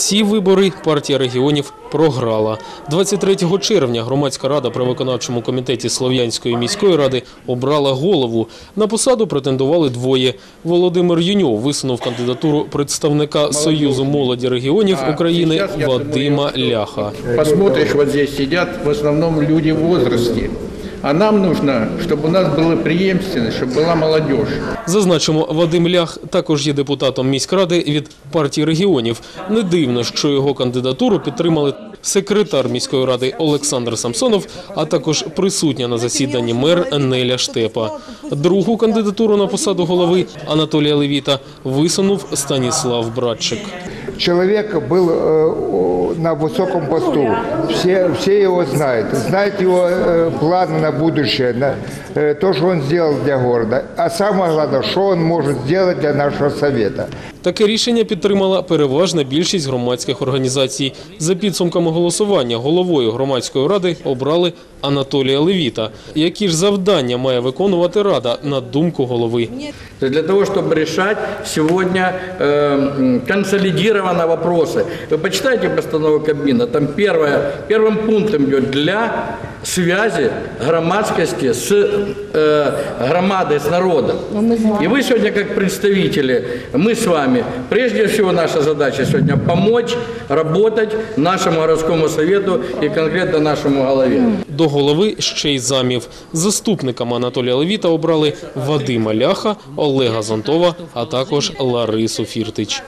Ці вибори партія регіонів програла. 23 червня громадська рада при виконавчому комітеті Слов'янської міської ради обрала голову. На посаду претендували двоє. Володимир Юньов висунув кандидатуру представника Союзу молоді регіонів України Вадима Ляха. Посмотришь, вот здесь сидят в основном люди в возрасте. А нам нужно, чтобы у нас была преемственность, чтобы была молодежь. Зазначимо, Вадим Лях також є депутатом міськради від партії регіонів. Не дивно, що його кандидатуру підтримали секретар міської ради Олександр Самсонов, а також присутня на засіданні мер Неля Штепа. Другу кандидатуру на посаду голови Анатолія Левіта висунув Станіслав Братчик. Человек был э, на высоком посту, все, все его знают, знают его э, планы на будущее, на, э, то, что он сделал для города, а самое главное, что он может сделать для нашего совета. Таке рішення підтримала переважна більшість громадських організацій. За підсумками голосування головою громадської ради обрали Анатолія Левіта. Які ж завдання має виконувати рада на думку голови? То есть Для того, чтобы решать сегодня э, м, консолидированно вопросы. Вы почитайте постанову Кабмина, там первое, первым пунктом идет для связи громадскости с э, громадой, с народом. И вы сегодня как представители, мы с вами, прежде всего наша задача сегодня помочь работать нашему городскому совету и конкретно нашему голове. До голови ще й замів. Заступниками Анатолія Левіта обрали Вадима Ляха, Олега Зонтова, а також Ларису Фіртич.